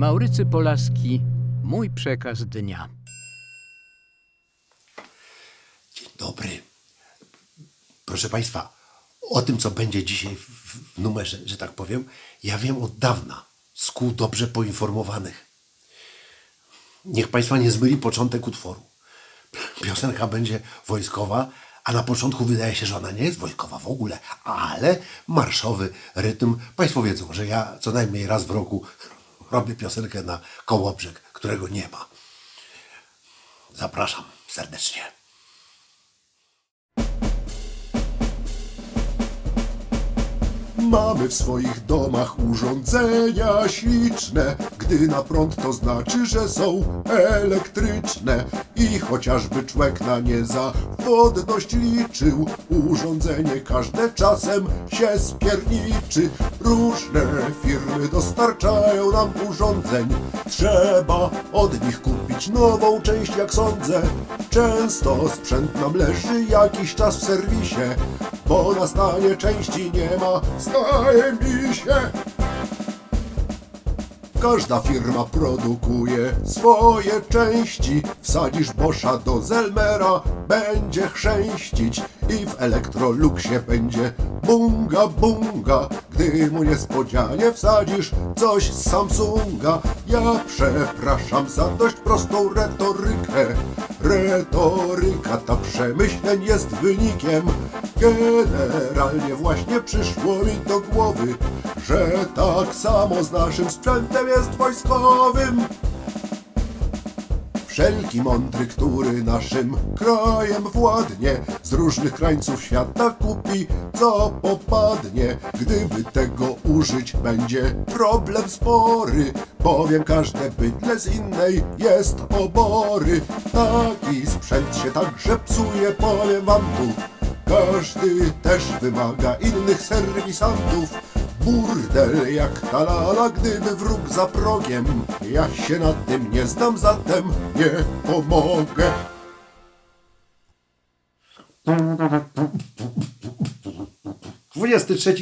Maurycy Polaski, mój przekaz dnia. Dzień dobry. Proszę Państwa, o tym, co będzie dzisiaj w, numerze, że tak powiem, ja wiem od dawna, z kół dobrze poinformowanych. Niech Państwa nie zmyli początek utworu. Piosenka będzie wojskowa, a na początku wydaje się, że ona nie jest wojskowa w ogóle, ale marszowy rytm. Państwo wiedzą, że ja co najmniej raz w roku robię piosenkę na Kołobrzeg, którego nie ma. Zapraszam serdecznie. Mamy w swoich domach urządzenia śliczne, gdy na prąd to znaczy, że są elektryczne. I chociażby człowiek na nie zawodność liczył, urządzenie każde czasem się spierniczy. Różne firmy dostarczają nam urządzeń, trzeba od nich kupić nową część, jak sądzę. Często sprzęt nam leży jakiś czas w serwisie, bo na stanie części nie ma, zdaje mi się. Każda firma produkuje swoje części. Wsadzisz Boscha do Zelmera, będzie chrzęścić i w Electroluxie będzie bunga bunga. Gdy mu niespodzianie wsadzisz coś z Samsunga, ja przepraszam za dość prostą retorykę. Retoryka ta przemyśleń jest wynikiem. Generalnie właśnie przyszło mi do głowy, że tak samo z naszym sprzętem jest wojskowym. Wszelki mądry, który naszym krajem władnie, z różnych krańców świata kupi, co popadnie. Gdyby tego użyć, będzie problem spory, bowiem każde bydle z innej jest obory. Taki sprzęt się także psuje, powiem wam tu. Każdy też wymaga innych serwisantów. Burdel jak ta lala, gdyby wróg za progiem. Ja się na tym nie znam, zatem nie pomogę. 23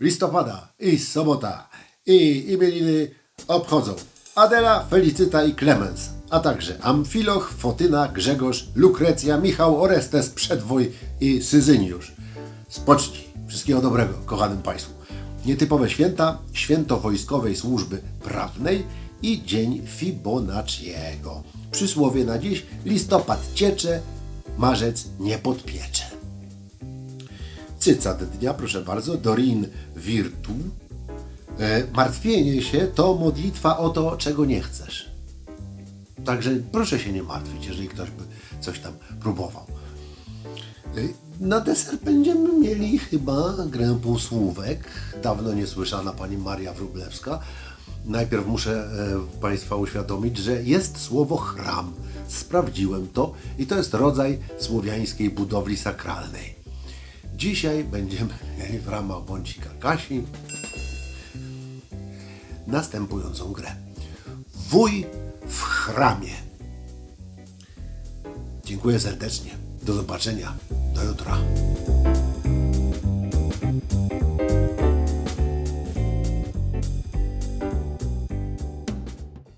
listopada i sobota i imieniny obchodzą Adela, Felicyta i Klemens, a także Amfiloch, Fotyna, Grzegorz, Lukrecja, Michał, Orestes, Przedwój i Syzyniusz. Z poczci. Wszystkiego dobrego, kochanym Państwu. Nietypowe święta, święto Wojskowej Służby Prawnej i Dzień Fibonacciego. Przysłowie na dziś listopad ciecze, marzec nie podpiecze. Cycat dnia, proszę bardzo, Dorin Virtu. E, martwienie się to modlitwa o to, czego nie chcesz. Także proszę się nie martwić, jeżeli ktoś by coś tam próbował. E, Na deser będziemy mieli chyba grę półsłówek. Dawno niesłyszana pani Maria Wróblewska. Najpierw muszę e, Państwa uświadomić, że jest słowo chram. Sprawdziłem to i to jest rodzaj słowiańskiej budowli sakralnej. Dzisiaj będziemy mieli w ramach bącika Kasi następującą grę. Wuj w chramie. Dziękuję serdecznie. Do zobaczenia. Do jutra.